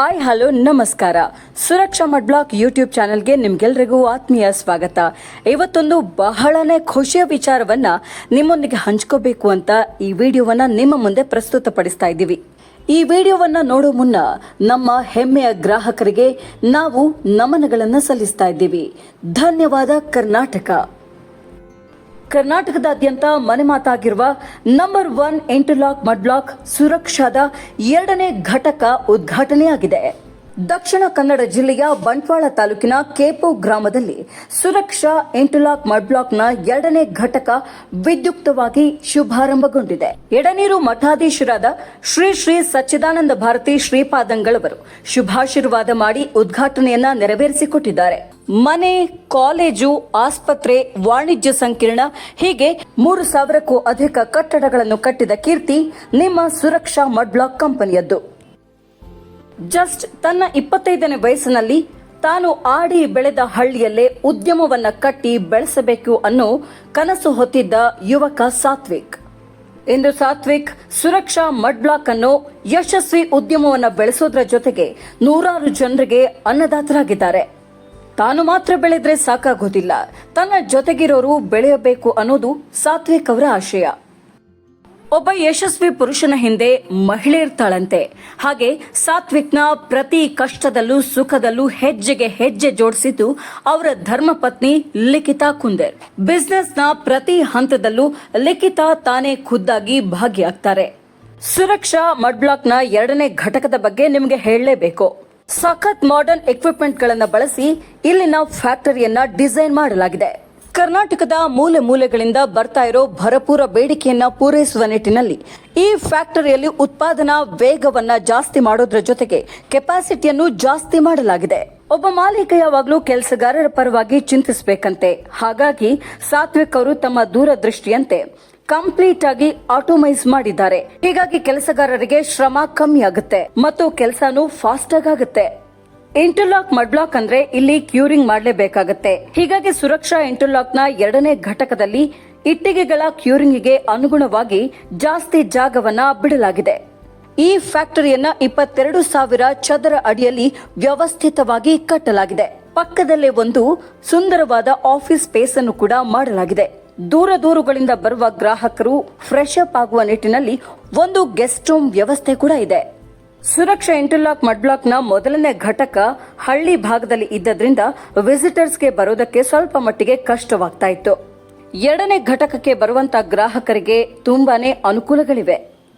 Hi, hello, ನಮಸ್ಕಾರ. ಸುರಕ್ಷಾ mud block YouTube ಚಾನೆಲ್ಗೆ ನಿಮ್ಗೆಲ್ರಿಗೂ ಆತ್ಮೀಯ ಸ್ವಾಗತ. ಇವತ್ತೊಂದು ಬಹಳನೇ ಖುಷಿಯ ವಿಚಾರವನ್ನ ನಿಮ್ಮೊಂದಿಗೆ ಹಂಚ್ಕೋಬೇಕು ಅಂತ ಈ ವಿಡಿಯೋವನ್ನ ನಿಮ್ಮ ಮುಂದೆ ಪ್ರಸ್ತುತಪಡಿಸ್ತಾ ಇದ್ದೀವಿ. ಈ ವಿಡಿಯೋವನ್ನ ನೋಡೋ ಮುನ್ನ ನಮ್ಮ ಹೆಮ್ಮೆಯ ಗ್ರಾಹಕರಿಗೆ ನಾವು ನಮನಗಳನ್ನು ಸಲ್ಲಿಸ್ತಾ ಇದ್ದೀವಿ. ಧನ್ಯವಾದ ಕರ್ನಾಟಕ. ಕರ್ನಾಟಕದಾದ್ಯಂತ ಮನೆ ಮಾತಾಗಿರುವ number one interlock mud block ಸುರಕ್ಷಾದ ಎರಡನೇ ಘಟಕ ಉದ್ಘಾಟನೆಯಾಗಿದೆ. ದಕ್ಷಿಣ ಕನ್ನಡ ಜಿಲ್ಲೆಯ ಬಂಟ್ವಾಳ ತಾಲೂಕಿನ ಕೇಪು ಗ್ರಾಮದಲ್ಲಿ ಸುರಕ್ಷಾ ಇಂಟರ್ಲಾಕ್ ಮಡ್ಬ್ಲಾಕ್ನ ಎರಡನೇ ಘಟಕ ವಿದ್ಯುಕ್ತವಾಗಿ ಶುಭಾರಂಭಗೊಂಡಿದೆ. ಎಡನೀರು ಮಠಾಧೀಶರಾದ ಶ್ರೀ ಶ್ರೀ ಸಚ್ಚಿದಾನಂದ ಭಾರತಿ ಶ್ರೀಪಾದಂಗಳವರು ಶುಭಾಶೀರ್ವಾದ ಮಾಡಿ ಉದ್ಘಾಟನೆಯನ್ನ ನೆರವೇರಿಸಿಕೊಟ್ಟಿದ್ದಾರೆ. ಮನೆ, ಕಾಲೇಜು, ಆಸ್ಪತ್ರೆ, ವಾಣಿಜ್ಯ ಸಂಕೀರ್ಣ ಹೀಗೆ ಮೂರು ಸಾವಿರಕ್ಕೂ ಅಧಿಕ ಕಟ್ಟಡಗಳನ್ನು ಕಟ್ಟಿದ ಕೀರ್ತಿ ನಿಮ್ಮ ಸುರಕ್ಷಾ ಮಡ್ ಬ್ಲಾಕ್ ಕಂಪನಿಯದ್ದು. ಜಸ್ಟ್ ತನ್ನ ಇಪ್ಪತ್ತೈದನೇ ವಯಸ್ಸಿನಲ್ಲಿ ತಾನು ಆಡಿ ಬೆಳೆದ ಹಳ್ಳಿಯಲ್ಲೇ ಉದ್ಯಮವನ್ನ ಕಟ್ಟಿ ಬೆಳೆಸಬೇಕು ಅನ್ನೋ ಕನಸು ಹೊತ್ತಿದ್ದ ಯುವಕ ಸಾತ್ವಿಕ್. ಇಂದು ಸಾತ್ವಿಕ್ ಸುರಕ್ಷಾ ಮಡ್ ಬ್ಲಾಕ್ ಅನ್ನು ಯಶಸ್ವಿ ಉದ್ಯಮವನ್ನ ಬೆಳೆಸೋದ್ರ ಜೊತೆಗೆ ನೂರಾರು ಜನರಿಗೆ ಅನ್ನದಾತರಾಗಿದ್ದಾರೆ. ತಾನು ಮಾತ್ರ ಬೆಳೆದ್ರೆ ಸಾಕಾಗೋದಿಲ್ಲ. ತನ್ನ ಜೊತೆಗಿರೋರು ಬೆಳೆಯಬೇಕು ಅನ್ನೋದು ಸಾತ್ವಿಕ್ ಅವರ ಆಶಯ. ಒಬ್ಬ ಯಶಸ್ವಿ ಪುರುಷನ ಹಿಂದೆ ಮಹಿಳೆ ಇರ್ತಾಳಂತೆ. ಹಾಗೆ ಸಾತ್ವಿಕ್ನ ಪ್ರತಿ ಕಷ್ಟದಲ್ಲೂ ಸುಖದಲ್ಲೂ ಹೆಜ್ಜೆಗೆ ಹೆಜ್ಜೆ ಜೋಡಿಸಿದ್ದು ಅವರ ಧರ್ಮಪತ್ನಿ ಲಿಖಿತಾ ಕುಂದರ್. ಬಿಸ್ನೆಸ್ನ ಪ್ರತಿ ಹಂತದಲ್ಲೂ ಲಿಖಿತಾ ತಾನೇ ಖುದ್ದಾಗಿ ಭಾಗಿಯಾಗ್ತಾರೆ. ಸುರಕ್ಷಾ ಮಡ್ನ ಎರಡನೇ ಘಟಕದ ಬಗ್ಗೆ ನಿಮಗೆ ಹೇಳಲೇಬೇಕು. ಸಖತ್ ಮಾಡರ್ನ್ ಎಕ್ವಿಪ್ಮೆಂಟ್ ಗಳನ್ನ ಬಳಸಿ ಇಲ್ಲಿನ ಫ್ಯಾಕ್ಟರಿಯನ್ನ ಡಿಸೈನ್ ಮಾಡಲಾಗಿದೆ. ಕರ್ನಾಟಕದ ಮೂಲೆ ಮೂಲೆಗಳಿಂದ ಬರ್ತಾ ಇರೋ ಭರಪೂರ ಬೇಡಿಕೆಯನ್ನ ಪೂರೈಸುವ ನಿಟ್ಟಿನಲ್ಲಿ ಈ ಫ್ಯಾಕ್ಟರಿಯಲ್ಲಿ ಉತ್ಪಾದನಾ ವೇಗವನ್ನ ಜಾಸ್ತಿ ಮಾಡೋದ್ರ ಜೊತೆಗೆ ಕೆಪಾಸಿಟಿಯನ್ನು ಜಾಸ್ತಿ ಮಾಡಲಾಗಿದೆ. ಒಬ್ಬ ಮಾಲೀಕ ಯಾವಾಗಲೂ ಕೆಲಸಗಾರರ ಪರವಾಗಿ ಚಿಂತಿಸಬೇಕಂತೆ. ಹಾಗಾಗಿ ಸಾತ್ವಿಕ್ ಅವರು ತಮ್ಮ ದೂರದೃಷ್ಟಿಯಂತೆ ಕಂಪ್ಲೀಟ್ ಆಗಿ ಆಟೋಮೈಸ್ ಮಾಡಿದ್ದಾರೆ. ಹೀಗಾಗಿ ಕೆಲಸಗಾರರಿಗೆ ಶ್ರಮ ಕಮ್ಮಿ ಆಗುತ್ತೆ ಮತ್ತು ಕೆಲಸನೂ ಫಾಸ್ಟ್ ಆಗುತ್ತೆ. ಇಂಟರ್ಲಾಕ್ ಮಡ್ಲಾಕ್ ಅಂದ್ರೆ ಇಲ್ಲಿ ಕ್ಯೂರಿಂಗ್ ಮಾಡಲೇಬೇಕಾಗತ್ತೆ ಹೀಗಾಗಿ ಸುರಕ್ಷಾ ಇಂಟರ್ಲಾಕ್ನ ಎರಡನೇ ಘಟಕದಲ್ಲಿ ಇಟ್ಟಿಗೆಗಳ ಕ್ಯೂರಿಂಗ್ಗೆ ಅನುಗುಣವಾಗಿ ಜಾಸ್ತಿ ಜಾಗವನ್ನ ಬಿಡಲಾಗಿದೆ. ಈ ಫ್ಯಾಕ್ಟರಿಯನ್ನ ಇಪ್ಪತ್ತೆರಡು ಸಾವಿರ ಚದರ ಅಡಿಯಲ್ಲಿ ವ್ಯವಸ್ಥಿತವಾಗಿ ಕಟ್ಟಲಾಗಿದೆ. ಪಕ್ಕದಲ್ಲೇ ಒಂದು ಸುಂದರವಾದ ಆಫೀಸ್ ಸ್ಪೇಸ್ ಅನ್ನು ಕೂಡ ಮಾಡಲಾಗಿದೆ. ದೂರ ದೂರುಗಳಿಂದ ಬರುವ ಗ್ರಾಹಕರು ಫ್ರೆಶ್ ಅಪ್ ಆಗುವ ನಿಟ್ಟಿನಲ್ಲಿ ಒಂದು ಗೆಸ್ಟ್ ರೂಮ್ ವ್ಯವಸ್ಥೆ ಕೂಡ ಇದೆ. ಸುರಕ್ಷಾ ಇಂಟರ್ಲಾಕ್ ಮಡ್ಬ್ಲಾಕ್ನ ಮೊದಲನೇ ಘಟಕ ಹಳ್ಳಿ ಭಾಗದಲ್ಲಿ ಇದ್ದದ್ರಿಂದ ವಿಸಿಟರ್ಸ್ಗೆ ಬರೋದಕ್ಕೆ ಸ್ವಲ್ಪ ಮಟ್ಟಿಗೆ ಕಷ್ಟವಾಗ್ತಾ ಇತ್ತು. ಎರಡನೇ ಘಟಕಕ್ಕೆ ಬರುವಂತ ಗ್ರಾಹಕರಿಗೆ ತುಂಬಾನೇ ಅನುಕೂಲಗಳಿವೆ.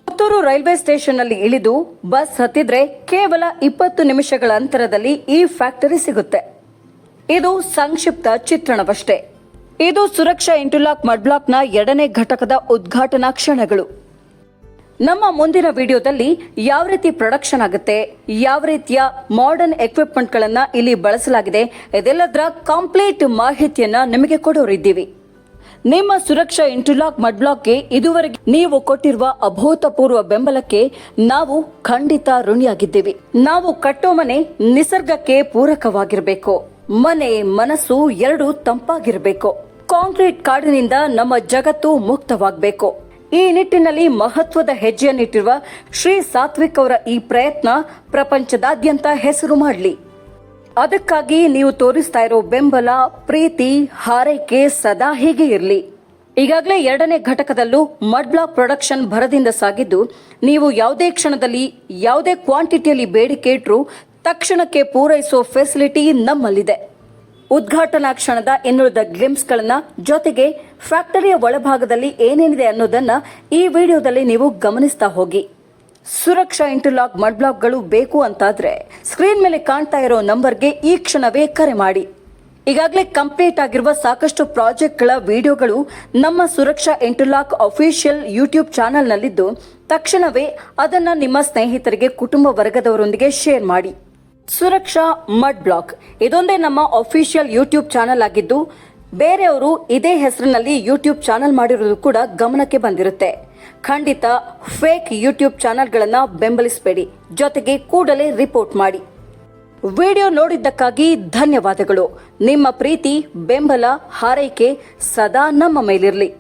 ಪುತ್ತೂರು ರೈಲ್ವೆ ಸ್ಟೇಷನ್ನಲ್ಲಿ ಇಳಿದು ಬಸ್ ಹತ್ತಿದ್ರೆ ಕೇವಲ ಇಪ್ಪತ್ತು ನಿಮಿಷಗಳ ಅಂತರದಲ್ಲಿ ಈ ಫ್ಯಾಕ್ಟರಿ ಸಿಗುತ್ತೆ. ಇದು ಸಂಕ್ಷಿಪ್ತ ಚಿತ್ರಣವಷ್ಟೇ. ಇದು ಸುರಕ್ಷಾ ಇಂಟರ್ಲಾಕ್ ಮಡ್ಬ್ಲಾಕ್ನ ಎರಡನೇ ಘಟಕದ ಉದ್ಘಾಟನಾ ಕ್ಷಣಗಳು. ನಮ್ಮ ಮುಂದಿನ ವಿಡಿಯೋದಲ್ಲಿ ಯಾವ ರೀತಿ ಪ್ರೊಡಕ್ಷನ್ ಆಗುತ್ತೆ, ಯಾವ ರೀತಿಯ ಮಾಡರ್ನ್ ಎಕ್ವಿಪ್ಮೆಂಟ್ ಗಳನ್ನ ಇಲ್ಲಿ ಬಳಸಲಾಗಿದೆ, ಇದೆಲ್ಲದರ ಕಂಪ್ಲೀಟ್ ಮಾಹಿತಿಯನ್ನ ನಿಮಗೆ ಕೊಡೋರಿದ್ದೀವಿ. ನಿಮ್ಮ ಸುರಕ್ಷಾ ಇಂಟರ್ಲಾಕ್ ಮಡ್ಬ್ಲಾಕ್ಗೆ ಇದುವರೆಗೆ ನೀವು ಕೊಟ್ಟಿರುವ ಅಭೂತಪೂರ್ವ ಬೆಂಬಲಕ್ಕೆ ನಾವು ಖಂಡಿತ ಋಣಿಯಾಗಿದ್ದೀವಿ. ನಾವು ಕಟ್ಟೋ ಮನೆ ನಿಸರ್ಗಕ್ಕೆ ಪೂರಕವಾಗಿರಬೇಕು. ಮನೆ, ಮನಸ್ಸು ಎರಡು ತಂಪಾಗಿರಬೇಕು. ಕಾಂಕ್ರೀಟ್ ಕಾಡಿನಿಂದ ನಮ್ಮ ಜಗತ್ತು ಮುಕ್ತವಾಗಬೇಕು. ಈ ನಿಟ್ಟಿನಲ್ಲಿ ಮಹತ್ವದ ಹೆಜ್ಜೆಯನ್ನಿಟ್ಟಿರುವ ಶ್ರೀ ಸಾತ್ವಿಕ್ ಅವರ ಈ ಪ್ರಯತ್ನ ಪ್ರಪಂಚದಾದ್ಯಂತ ಹೆಸರು ಮಾಡಲಿ. ಅದಕ್ಕಾಗಿ ನೀವು ತೋರಿಸ್ತಾ ಇರೋ ಬೆಂಬಲ, ಪ್ರೀತಿ, ಹಾರೈಕೆ ಸದಾ ಹೀಗೆ ಇರಲಿ. ಈಗಾಗಲೇ ಎರಡನೇ ಘಟಕದಲ್ಲೂ ಮಡ್ ಪ್ರೊಡಕ್ಷನ್ ಭರದಿಂದ ಸಾಗಿದ್ದು, ನೀವು ಯಾವುದೇ ಕ್ಷಣದಲ್ಲಿ, ಯಾವುದೇ ಕ್ವಾಂಟಿಟಿಯಲ್ಲಿ ಬೇಡಿಕೆ ಇಟ್ಟರೂ ತಕ್ಷಣಕ್ಕೆ ಪೂರೈಸೋ ಫೆಸಿಲಿಟಿ ನಮ್ಮಲ್ಲಿದೆ. ಉದ್ಘಾಟನಾ ಕ್ಷಣದ ಇನ್ನುಳಿದ ಗ್ಲಿಮ್ಸ್ಗಳನ್ನ ಜೊತೆಗೆ ಫ್ಯಾಕ್ಟರಿಯ ಒಳಭಾಗದಲ್ಲಿ ಏನೇನಿದೆ ಅನ್ನೋದನ್ನ ಈ ವಿಡಿಯೋದಲ್ಲಿ ನೀವು ಗಮನಿಸ್ತಾ ಹೋಗಿ. ಸುರಕ್ಷಾ ಇಂಟರ್ಲಾಕ್ ಮಡ್ ಬ್ಲಾಕ್ಗಳು ಬೇಕು ಅಂತಾದ್ರೆ ಸ್ಕ್ರೀನ್ ಮೇಲೆ ಕಾಣ್ತಾ ಇರೋ ನಂಬರ್ಗೆ ಈ ಕ್ಷಣವೇ ಕರೆ ಮಾಡಿ. ಈಗಾಗಲೇ ಕಂಪ್ಲೀಟ್ ಆಗಿರುವ ಸಾಕಷ್ಟು ಪ್ರಾಜೆಕ್ಟ್ಗಳ ವಿಡಿಯೋಗಳು ನಮ್ಮ ಸುರಕ್ಷಾ ಇಂಟರ್ಲಾಕ್ ಅಫಿಷಿಯಲ್ ಯೂಟ್ಯೂಬ್ ಚಾನೆಲ್ನಲ್ಲಿದ್ದು ತಕ್ಷಣವೇ ಅದನ್ನು ನಿಮ್ಮ ಸ್ನೇಹಿತರಿಗೆ, ಕುಟುಂಬ ವರ್ಗದವರೊಂದಿಗೆ ಶೇರ್ ಮಾಡಿ. Suraksha mud block. ಇದೊಂದೇ ನಮ್ಮ ಅಫಿಷಿಯಲ್ ಯೂಟ್ಯೂಬ್ ಚಾನೆಲ್ ಆಗಿದ್ದು, ಬೇರೆಯವರು ಇದೇ ಹೆಸರಿನಲ್ಲಿ ಯೂಟ್ಯೂಬ್ ಚಾನೆಲ್ ಮಾಡಿರೋದು ಕೂಡ ಗಮನಕ್ಕೆ ಬಂದಿರುತ್ತೆ. ಖಂಡಿತ ಫೇಕ್ ಯೂಟ್ಯೂಬ್ ಚಾನೆಲ್ಗಳನ್ನ ಬೆಂಬಲಿಸಬೇಡಿ. ಜೊತೆಗೆ ಕೂಡಲೇ ರಿಪೋರ್ಟ್ ಮಾಡಿ. ವಿಡಿಯೋ ನೋಡಿದ್ದಕ್ಕಾಗಿ ಧನ್ಯವಾದಗಳು. ನಿಮ್ಮ ಪ್ರೀತಿ, ಬೆಂಬಲ, ಹಾರೈಕೆ ಸದಾ ನಮ್ಮ ಮೇಲಿರಲಿ.